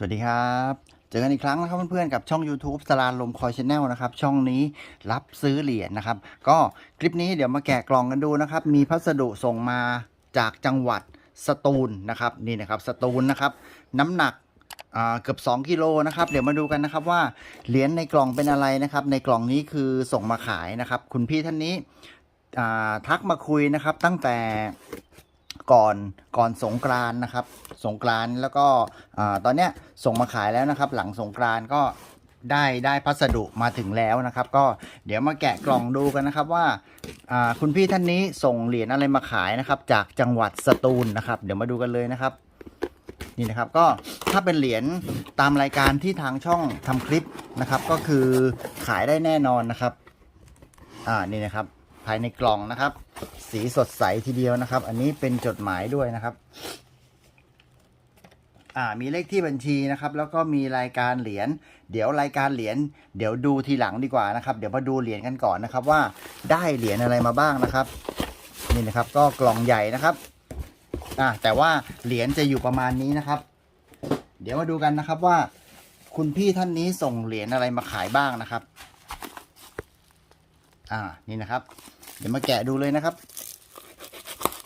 สวัสดีครับ เจอกันอีกครั้งนะครับเพื่อนๆกับช่อง YouTube สลาลมคอยชแนลนะครับ ช่องนี้รับซื้อเหรียญนะครับ ก็คลิปนี้เดี๋ยวมาแกะกล่องกันดูนะครับ มีพัสดุส่งมาจากจังหวัดสตูลนะครับนี่นะครับสตูลนะครับ น้ำหนักเกือบ 2 กิโลนะครับ เดี๋ยวมาดูกันนะครับว่าเหรียญในกล่องเป็นอะไรนะครับ ในกล่องนี้คือส่งมาขายนะครับ คุณพี่ท่านนี้ทักมาคุยนะครับตั้งแต่ ก่อนก่อนสงกรานนะครับ สงกรานแล้วก็ตอนเนี้ยส่งมาขายแล้วนะครับ หลังสงกรานก็ได้ได้พัสดุมาถึงแล้วนะครับ ก็เดี๋ยวมาแกะกล่องดูกันนะครับว่าคุณพี่ท่านนี้ส่งเหรียญอะไรมาขายนะครับ จากจังหวัดสตูลนะครับ เดี๋ยวมาดูกันเลยนะครับนี่นะครับก็ถ้าเป็นเหรียญตามรายการที่ทางช่องทำคลิปนะครับ ก็คือขายได้แน่นอนนะครับอ่านี่นะครับภายในกล่องนะครับ สีสดใสทีเดียวนะครับ อันนี้เป็นจดหมายด้วยนะครับ อ่ามีเลขที่บัญชีนะครับ แล้วก็มีรายการเหรียญเดี๋ยวรายการเหรียญเดี๋ยวดูทีหลังดีกว่านะครับ เดี๋ยวมาดูเหรียญกันก่อนนะครับ ว่าได้เหรียญอะไรมาบ้างนะครับ นี่นะครับก็กล่องใหญ่นะครับอ่าแต่ว่าเหรียญจะอยู่ประมาณนี้นะครับ เดี๋ยวมาดูกันนะครับว่า คุณพี่ท่านนี้ส่งเหรียญอะไรมาขายบ้างนะครับ อ่านี่นะครับ เดี๋ยวมาแกะดูเลยนะครับ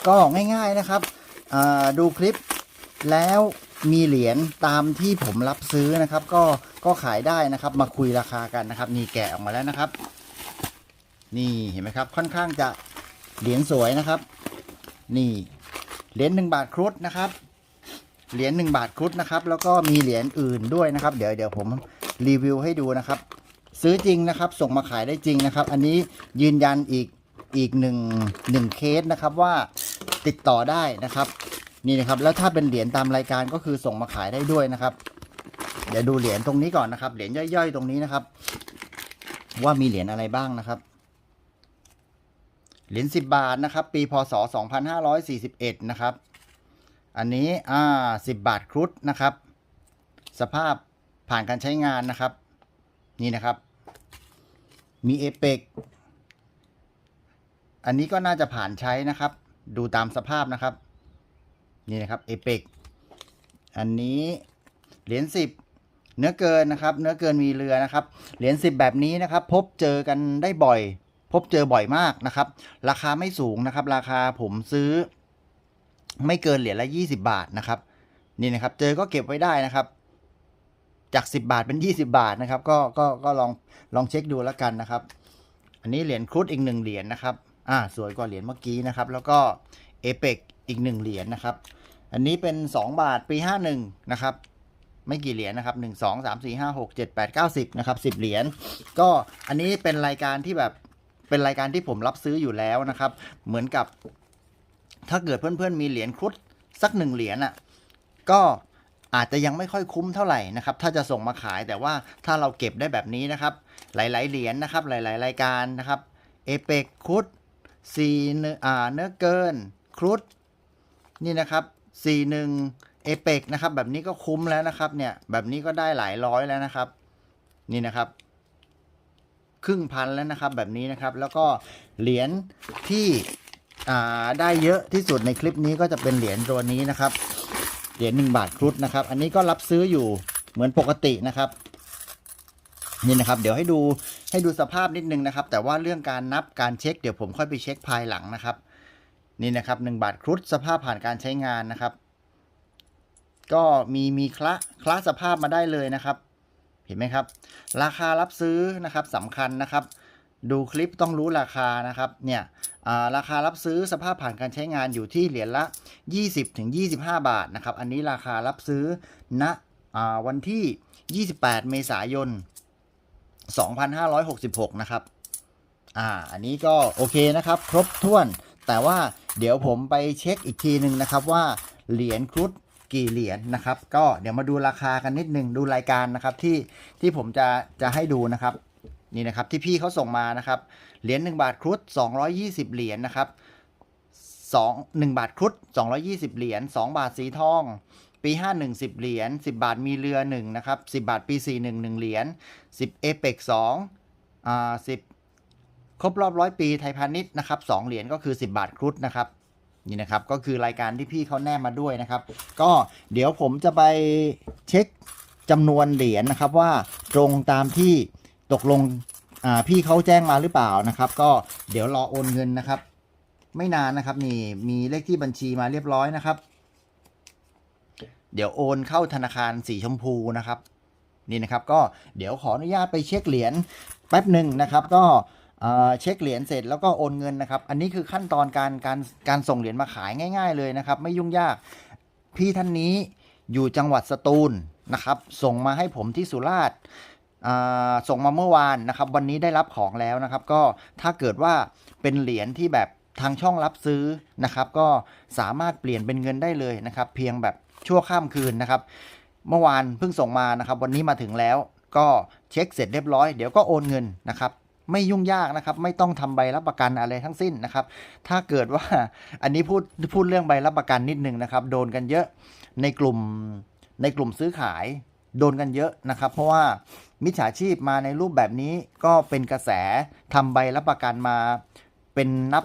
ก็ง่ายๆนะครับดูคลิปแล้วมีเหรียญตามที่ผมรับซื้อนะครับ ก็ก็ขายได้นะครับ มาคุยราคากันนะครับ นี่แกะออกมาแล้วนะครับ นี่เห็นไหมครับ ค่อนข้างจะเหรียญสวยนะครับ นี่เหรียญหนึ่งบาทครุฑนะครับเหรียญหนึ่งบาทครุฑนะครับ แล้วก็มีเหรียญอื่นด้วยนะครับ เดี๋ยวเดี๋ยวผมรีวิวให้ดูนะครับ ซื้อจริงนะครับ ส่งมาขายได้จริงนะครับ อันนี้ยืนยันอีก อีกหนึ่งหนึ่งเคสนะครับว่าติดต่อได้นะครับ นี่นะครับแล้วถ้าเป็นเหรียญตามรายการก็คือส่งมาขายได้ด้วยนะครับ เดี๋ยวดูเหรียญตรงนี้ก่อนนะครับ เหรียญย่อยๆตรงนี้นะครับ ว่ามีเหรียญอะไรบ้างนะครับเหรียญสิบบาทนะครับ ปีพศสองพันห้าร้อยสี่สิบเอ็ดนะครับ อันนี้อ่าสิบบาทครุฑนะครับ สภาพผ่านการใช้งานนะครับ นี่นะครับ มีเอเปก อันนี้ก็น่าจะผ่านใช้นะครับ ดูตามสภาพนะครับ นี่นะครับเอเปกอันนี้เหรียญสิบเนื้อเกินนะครับ เนื้อเกินมีเรือนะครับ เหรียญสิบแบบนี้นะครับ พบเจอกันได้บ่อย พบเจอบ่อยมากนะครับ ราคาไม่สูงนะครับ ราคาผมซื้อ ไม่เกินเหรียญละยี่สิบาทนะครับ นี่นะครับ เจอก็เก็บไว้ได้นะครับ จาก10บาทเป็น20บาทนะครับ ก็ก็ก็ลองลองเช็คดูแล้วกันนะครับ อันนี้เหรียญครุฑอีกหนึ่งเหรียญนะครับ อ่าสวยกว่าเหรียญเมื่อกี้นะครับ แล้วก็เอเปกอีกหนึ่งเหรียญนะครับ อันนี้เป็น 2 บาทปี 51 นะครับ ไม่กี่เหรียญนะครับ 1 2 3 4 5 6 7 8 9 10 นะครับ 10 เหรียญก็อันนี้เป็นรายการที่แบบเป็นรายการที่ผมรับซื้ออยู่แล้วนะครับ เหมือนกับ ถ้าเกิดเพื่อนๆมีเหรียญครุฑสักหนึ่งเหรียญอะก็อาจจะยังไม่ค่อยคุ้มเท่าไหร่นะครับ ถ้าจะส่งมาขายแต่ว่าถ้าเราเก็บได้แบบนี้นะครับ หลาย ๆ เหรียญนะครับ หลาย ๆ รายการนะครับเอเปกครุ ฑซีเนื้ออ่าเนื้อเกินครุฑนี่นะครับซีหนึ่งเอเปกนะครับ แบบนี้ก็คุ้มแล้วนะครับ เนี่ยแบบนี้ก็ได้หลายร้อยแล้วนะครับ นี่นะครับ ครึ่งพันแล้วนะครับแบบนี้นะครับ แล้วก็เหรียญที่ได้เยอะที่สุดในคลิปนี้ก็จะเป็นเหรียญตัวนี้นะครับ เหรียญหนึ่งบาทครุฑนะครับ อันนี้ก็รับซื้ออยู่เหมือนปกตินะครับ นี่นะครับเดี๋ยวให้ดูให้ดูสภาพนิดนึงนะครับ แต่ว่าเรื่องการนับการเช็ค เดี๋ยวผมค่อยไปเช็คภายหลังนะครับ นี่นะครับหนึ่งบาทครุฑสภาพผ่านการใช้งานนะครับ ก็มีมีคละคละสภาพมาได้เลยนะครับ เห็นไหมครับ ราคารับซื้อนะครับสำคัญนะครับ ดูคลิปต้องรู้ราคานะครับเนี่ยราคารับซื้อสภาพผ่านการใช้งานอยู่ที่เหรียญละ 20ถึง25 บาทนะครับ อันนี้ราคารับซื้อณอ่าวันที่ 28 เมษายน 2566 นะครับ อ่า อันนี้ก็โอเคนะครับ ครบถ้วน แต่ว่าเดี๋ยวผมไปเช็คอีกทีหนึ่งนะครับว่าเหรียญครุฑกี่เหรียญนะครับ ก็เดี๋ยวมาดูราคากันนิดนึงดูรายการนะครับที่ที่ผมจะจะให้ดูนะครับนี่นะครับที่พี่เขาส่งมานะครับเหรียญ1บาทครุฑ220 เหรียญนะครับ2 1บาทครุฑ220 เหรียญ2บาทสีทอง ปี 51 10 เหรียญ 10 บาทมีเรือ1นะครับ 10 บาทปี 41 1 เหรียญ 10เอเปก2อ่า10 ครบรอบร้อยปีไทยพาณิชย์นะครับ2เหรียญก็คือ 10 บาทครุฑนะครับนี่นะครับก็คือรายการที่พี่เขาแนบมาด้วยนะครับ ก็เดี๋ยวผมจะไปเช็คจำนวนเหรียญนะครับว่าตรงตามที่ตกลงพี่เขาแจ้งมาหรือเปล่านะครับ ก็เดี๋ยวรอโอนเงินนะครับ ไม่นานนะครับนี่มีเลขที่บัญชีมาเรียบร้อยนะครับ เดี๋ยวโอนเข้าธนาคารสีชมพูนะครับ นี่นะครับก็เดี๋ยวขออนุญาตไปเช็คเหรียญแป๊บหนึ่งนะครับ ก็เช็คเหรียญเสร็จแล้วก็โอนเงินนะครับ อันนี้คือขั้นตอนการการการส่งเหรียญมาขายง่าย ๆ เลยนะครับ ไม่ยุ่งยากพี่ท่านนี้อยู่จังหวัดสตูลนะครับ ส่งมาให้ผมที่สุราษฎร์ส่งมาเมื่อวานนะครับ วันนี้ได้รับของแล้วนะครับ ก็ถ้าเกิดว่าเป็นเหรียญที่แบบทางช่องรับซื้อนะครับ ก็สามารถเปลี่ยนเป็นเงินได้เลยนะครับ เพียงแบบ ชั่วข้ามคืนนะครับ เมื่อวานเพิ่งส่งมานะครับ วันนี้มาถึงแล้วก็เช็คเสร็จเรียบร้อยเดี๋ยวก็โอนเงินนะครับไม่ยุ่งยากนะครับ ไม่ต้องทำใบรับประกันอะไรทั้งสิ้นนะครับ ถ้าเกิดว่าอันนี้พูดพูดเรื่องใบรับประกันนิดนึงนะครับ โดนกันเยอะในกลุ่มในกลุ่มซื้อขายโดนกันเยอะนะครับ เพราะว่ามิจฉาชีพมาในรูปแบบนี้ก็เป็นกระแสทำใบรับประกันมาเป็นนับ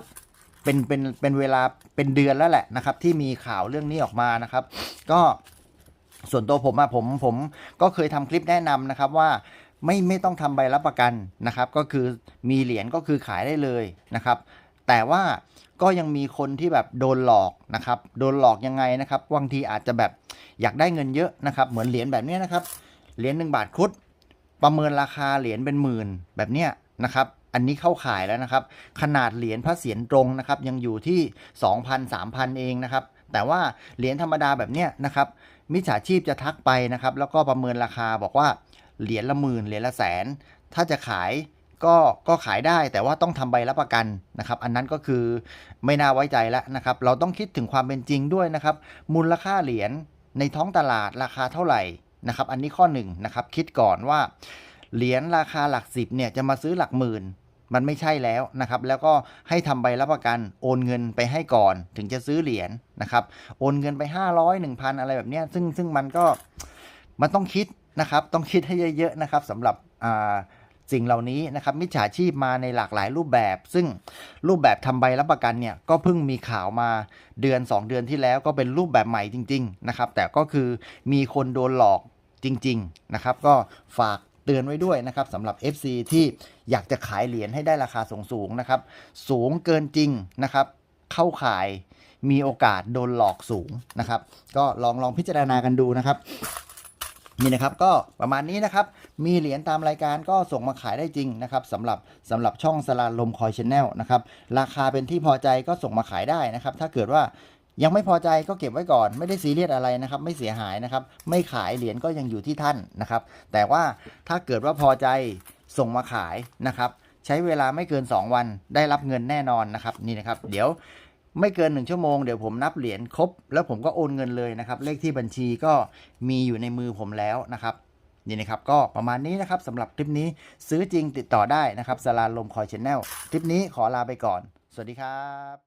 เป็นเป็นเป็นเวลาเป็นเดือนแล้วแหละนะครับ ที่มีข่าวเรื่องนี้ออกมานะครับ ก็ส่วนตัวผมอะผมผมก็เคยทำคลิปแนะนำนะครับว่าไม่ไม่ต้องทำใบรับประกันนะครับ ก็คือมีเหรียญก็คือขายได้เลยนะครับ แต่ว่าก็ยังมีคนที่แบบโดนหลอกนะครับ โดนหลอกยังไงนะครับบางทีอาจจะแบบอยากได้เงินเยอะนะครับ เหมือนเหรียญแบบนี้นะครับเหรียญหนึ่งบาทครุดประเมินราคาเหรียญเป็นหมื่นแบบเนี้ยนะครับ อันนี้เข้าขายแล้วนะครับ ขนาดเหรียญพระเศียรตรงนะครับ ยังอยู่ที่ 2,000 3,000 เองนะครับ แต่ว่าเหรียญธรรมดาแบบเนี้ยนะครับมิจฉาชีพจะทักไปนะครับ แล้วก็ประเมินราคาบอกว่าเหรียญละหมื่นเหรียญละแสน ถ้าจะขายก็ก็ขายได้แต่ว่าต้องทำใบรับประกันนะครับ อันนั้นก็คือไม่น่าไว้ใจแล้วนะครับ เราต้องคิดถึงความเป็นจริงด้วยนะครับ มูลค่าเหรียญในท้องตลาดราคาเท่าไหร่นะครับ อันนี้ข้อหนึ่งนะครับคิดก่อนว่าเหรียญราคาหลักสิบเนี่ยจะมาซื้อหลักหมื่น มันไม่ใช่แล้วนะครับ แล้วก็ให้ทำใบรับประกันโอนเงินไปให้ก่อน ถึงจะซื้อเหรียญนะครับ โอนเงินไป 500 1,000 อะไรแบบเนี้ยซึ่งซึ่งมันก็มันต้องคิดนะครับ ต้องคิดให้เยอะๆนะครับสำหรับอ่าสิ่งเหล่านี้นะครับ มิจฉาชีพมาในหลากหลายรูปแบบ ซึ่งรูปแบบทำใบรับประกันเนี่ยก็เพิ่งมีข่าวมาเดือน 2 เดือนที่แล้วก็เป็นรูปแบบใหม่จริง ๆ นะครับ แต่ก็คือมีคนโดนหลอกจริง ๆ นะครับ ก็ฝาก เตือนไว้ด้วยนะครับสำหรับ FC ที่อยากจะขายเหรียญให้ได้ราคาสูงๆนะครับ สูงเกินจริงนะครับ เข้าขายมีโอกาสโดนหลอกสูงนะครับ ก็ลองลองพิจารณากันดูนะครับนี่นะครับก็ประมาณนี้นะครับ มีเหรียญตามรายการก็ส่งมาขายได้จริงนะครับสำหรับสำหรับช่องสลาลมคอยชแนลนะครับ ราคาเป็นที่พอใจก็ส่งมาขายได้นะครับ ถ้าเกิดว่า ยังไม่พอใจก็เก็บไว้ก่อน ไม่ได้ซีเรียสอะไรนะครับ ไม่เสียหายนะครับ ไม่ขายเหรียญก็ยังอยู่ที่ท่านนะครับ แต่ว่าถ้าเกิดว่าพอใจส่งมาขายนะครับ ใช้เวลาไม่เกิน 2 วันได้รับเงินแน่นอนนะครับนี่นะครับ เดี๋ยวไม่เกิน 1 ชั่วโมงเดี๋ยวผมนับเหรียญครบ แล้วผมก็โอนเงินเลยนะครับ เลขที่บัญชีก็มีอยู่ในมือผมแล้วนะครับนี่นะครับก็ประมาณนี้นะครับสำหรับคลิปนี้ซื้อจริงติดต่อได้นะครับสลาลมคอยชแนลคลิปนี้ขอลาไปก่อน สวัสดีครับ